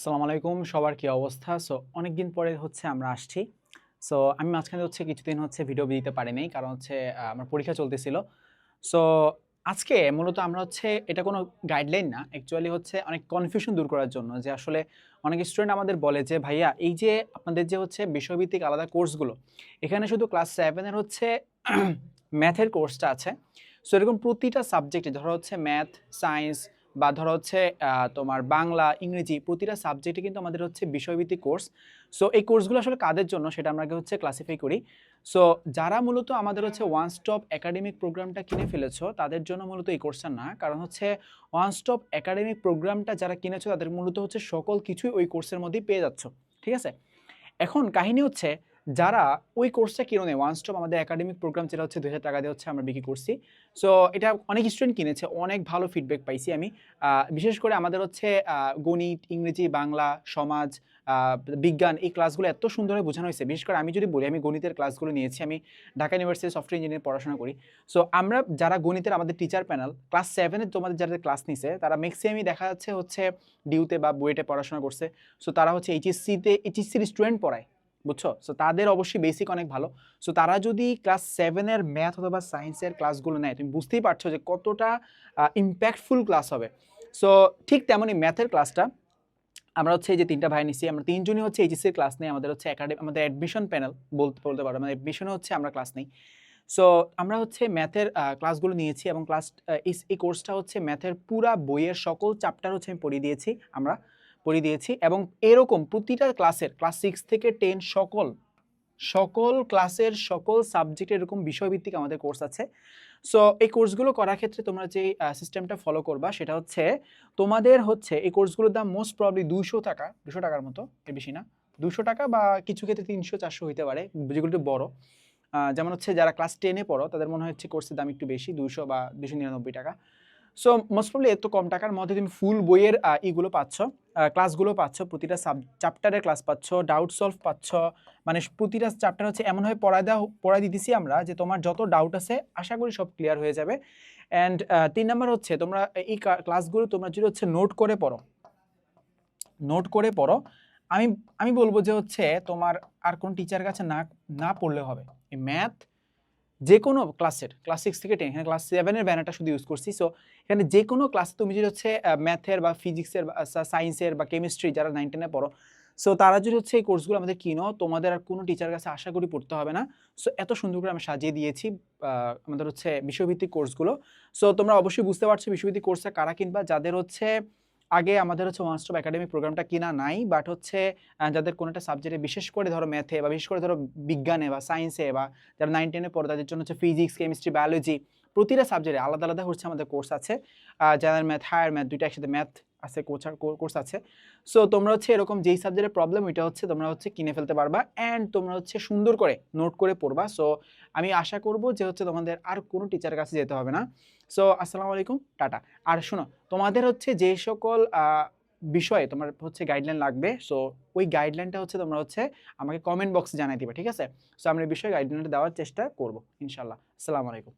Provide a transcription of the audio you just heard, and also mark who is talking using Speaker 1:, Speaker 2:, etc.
Speaker 1: আসসালামু আলাইকুম, সবার কি অবস্থা? সো অনেকদিন পরে হচ্ছে আমরা আসছি। সো আমি মাঝখানে হচ্ছে কিছুদিন হচ্ছে ভিডিও দিতে পারিনি, কারণ হচ্ছে আমার পরীক্ষা চলতেছিল। সো আজকে মূলত আমরা হচ্ছে, এটা কোনো গাইডলাইন না অ্যাকচুয়ালি হচ্ছে অনেক কনফিউশন দূর করার জন্য যে আসলে অনেক স্টুডেন্ট আমাদের বলে যে, ভাইয়া, এই যে আপনাদের যে হচ্ছে বিষয়ভিত্তিক আলাদা কোর্সগুলো এখানে শুধু ক্লাস সেভেনের হচ্ছে ম্যাথের কোর্সটা আছে। সো এরকম প্রতিটা সাবজেক্টে ধরো হচ্ছে ম্যাথ সায়েন্স বা ধরো হচ্ছে তোমার বাংলা, ইংরেজি প্রতিটা সাবজেক্টে কিন্তু আমাদের হচ্ছে বিষয়ভিত্তিক কোর্স সো এই কোর্সগুলো আসলে কাদের জন্য সেটা আমরা হচ্ছে ক্লাসিফাই করি। সো যারা মূলত আমাদের হচ্ছে ওয়ান স্টপ একাডেমিক প্রোগ্রামটা কিনে ফেলেছো, তাদের জন্য মূলত এই কোর্সটা না। কারণ হচ্ছে ওয়ান স্টপ একাডেমিক প্রোগ্রামটা যারা কিনেছো, তাদের মূলত হচ্ছে সকল কিছুই ওই কোর্সের মধ্যেই পেয়ে যাচ্ছ। ঠিক আছে? এখন কাহিনী হচ্ছে যারা ওই কোর্সটা কিনে নেয় ওয়ান স্টপ আমাদের একাডেমিক প্রোগ্রাম যেটা হচ্ছে দু হাজার টাকা দিয়ে হচ্ছে আমরা বিক্রি করছি। সো এটা অনেক স্টুডেন্ট কিনেছে, অনেক ভালো ফিডব্যাক পাইছি আমি। বিশেষ করে আমাদের হচ্ছে গণিত, ইংরেজি, বাংলা, সমাজ বিজ্ঞান এই ক্লাসগুলো এত সুন্দরভাবে বোঝানো হয়েছে। বিশেষ করে আমি যদি বলি, আমি গণিতের ক্লাসগুলো নিয়েছি, আমি ঢাকা ইউনিভার্সিটি সফটওয়্যার ইঞ্জিনিয়ার পড়াশোনা করি। সো আমরা যারা গণিতের আমাদের টিচার প্যানেল ক্লাস সেভেনের তোমাদের যারা ক্লাস নিছে, তারা ম্যাক্সিমামই দেখা যাচ্ছে হচ্ছে ডিউতে বা বুয়েটে পড়াশোনা করছে। সো তারা হচ্ছে এইচএসসিতে এইচএসসির স্টুডেন্ট পড়ায়। বুঝছ? সো তাদের অবশ্যই বেসিক অনেক ভালো। সো তারা যদি ক্লাস সেভেনের ম্যাথ অথবা সায়েন্সের ক্লাসগুলো নেয়, তুমি বুঝতেই পারছ যে কতটা ইম্প্যাক্টফুল ক্লাস হবে। সো ঠিক তেমনই ম্যাথের ক্লাসটা আমরা হচ্ছে যে তিনটা ভাই নিছি, আমরা তিনজনই হচ্ছে এইচএসসির ক্লাস নেই, আমাদের হচ্ছে একাডেমি আমাদের অ্যাডমিশন প্যানেল বলতে বলতে পারো আমাদের অ্যাডমিশনে হচ্ছে আমরা ক্লাস নেই। সো আমরা হচ্ছে ম্যাথের ক্লাসগুলো নিয়েছি এবং ক্লাস এই কোর্সটা হচ্ছে ম্যাথের পুরা বইয়ের সকল চ্যাপ্টার হচ্ছে আমি পড়িয়ে দিয়েছি আমরা। পড়িয়ে দিয়েছি এবং এরকম প্রতিটা ক্লাসের, ক্লাস সিক্স থেকে টেন সকল সকল ক্লাসের সকল সাবজেক্টের এরকম বিষয়ভিত্তিক আমাদের কোর্স আছে। সো এই কোর্সগুলো করার ক্ষেত্রে তোমরা যে সিস্টেমটা ফলো করবা সেটা হচ্ছে তোমাদের হচ্ছে এই কোর্সগুলোর দাম মোস্ট প্রবলি দুশো টাকা দুশো টাকার মতো, এর বেশি না। দুশো টাকা বা কিছু ক্ষেত্রে তিনশো, চারশো হইতে পারে, যেগুলো একটু বড়। যেমন হচ্ছে যারা ক্লাস টেনে পড়ো, তাদের মনে হচ্ছে কোর্সের দাম একটু বেশি দুশো বা দুশো নিরানব্বই টাকা। সো মোস্ট প্রবলি এত কম টাকার মধ্যে তুমি ফুল বইয়ের ইগুলো পাচ্ছ ক্লাসগুলো পাচ্ছ, প্রতিটা সাব চ্যাপ্টারের ক্লাস পাচ্ছ ডাউট সলভ পাচ্ছ মানে প্রতিটা চ্যাপ্টার হচ্ছে এমনভাবে পড়ায় দেওয়া পড়ায় দিতেছি আমরা যে তোমার যত ডাউট আছে, আশা করি সব ক্লিয়ার হয়ে যাবে। অ্যান্ড তিন নাম্বার হচ্ছে তোমরা এই ক্লাসগুলো তোমরা যদি হচ্ছে নোট করে পড়ো নোট করে পড়ো, আমি আমি বলব যে হচ্ছে তোমার আর কোন টিচার কাছে না না পড়লে হবে। এই ম্যাথ যে কোনো ক্লাসের, ক্লাস সিক্স থেকে টেন, এখানে ক্লাস সেভেনের ব্যানারটা শুধু ইউজ করছি। সো এখানে যে কোনো ক্লাসে তুমি যদি হচ্ছে ম্যাথের বা ফিজিক্সের বা সায়েন্সের বা কেমিস্ট্রি যারা নাইন টেনে পড়ো সো তারা যদি হচ্ছে এই কোর্সগুলো আমাদের কিনো, তোমাদের আর কোনো টিচার কাছে আশা করি পড়তে হবে না। সো এত সুন্দর করে আমি সাজিয়ে দিয়েছি আমাদের হচ্ছে বিষয়ভিত্তিক কোর্সগুলো সো তোমরা অবশ্যই বুঝতে পারছ বিষয়ভিত্তিক কোর্সে কারা কিনবা, যাদের হচ্ছে আগে আমাদের হচ্ছে ওয়ান স্টপ একাডেমি প্রোগ্রামটা কিনা নাই বাট হচ্ছে যাদের কোনো একটা সাবজেক্টে বিশেষ করে ধরো ম্যাথে বা বিশেষ করে ধরো বিজ্ঞানে বা সায়েন্সে বা যারা নাইন টেনে পড়ে, তাদের জন্য হচ্ছে ফিজিক্স কেমিস্ট্রি বায়োলজি প্রতিটা সাবজেক্টে আলাদা আলাদা হচ্ছে আমাদের কোর্স আছে। যাদের ম্যাথ হায়ার ম্যাথ দুইটা একসাথে ম্যাথ আছে কোর্স কোর্স আছে। সো তোমরা হচ্ছে এরকম যেই সাবজেক্টের প্রবলেম ওইটা হচ্ছে তোমরা হচ্ছে কিনে ফেলতে পারবা অ্যান্ড তোমরা হচ্ছে সুন্দর করে নোট করে পড়বা। সো আমি আশা করব যে হচ্ছে তোমাদের আর কোনো টিচারের কাছে যেতে হবে না। সো আসসালামু আলাইকুম, টাটা। আর শোনো, তোমাদের হচ্ছে যে সকল বিষয়ে তোমার হচ্ছে গাইডলাইন লাগবে সো ওই গাইডলাইনটা হচ্ছে তোমরা হচ্ছে আমাকে কমেন্ট বক্সে জানাই দিবে, ঠিক আছে? সো আমরা এই বিষয়ে গাইডলাইনটা দেওয়ার চেষ্টা করব ইনশাল্লাহ আসসালামু আলাইকুম।